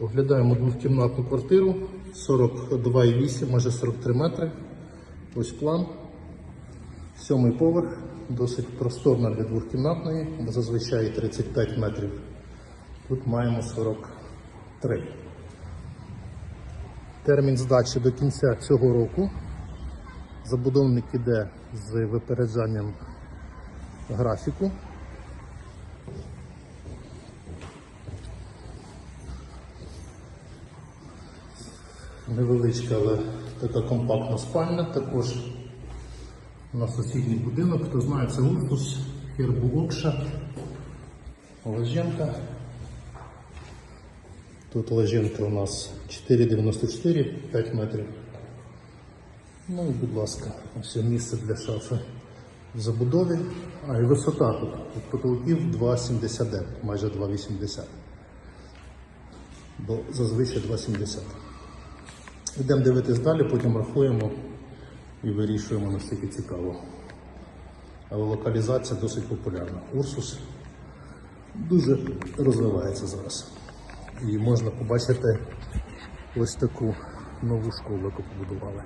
Оглядаємо двохкімнатну квартиру 42,8, майже 43 метри. Ось план. Сьомий поверх, досить просторна для двохкімнатної, зазвичай 35 метрів. Тут маємо 43. Термін здачі до кінця цього року. Забудовник іде з випереджанням графіку. Невеличка, але така компактна спальня. Також на сусідній будинок. Хто знає, це Урфус, Хербу Окша, Леженка. Тут лежинка у нас 4,94, 5 метрів. Ну і будь ласка, ось місце для шафи в забудові. А і висота тут. Тут потолків 2,79, майже 2,80. Бо зазвичай 2,70. Йдемо дивитись далі, потім рахуємо і вирішуємо наскільки цікаво. Але локалізація досить популярна. Урсус дуже розвивається зараз. І можна побачити ось таку нову школу, яку побудували.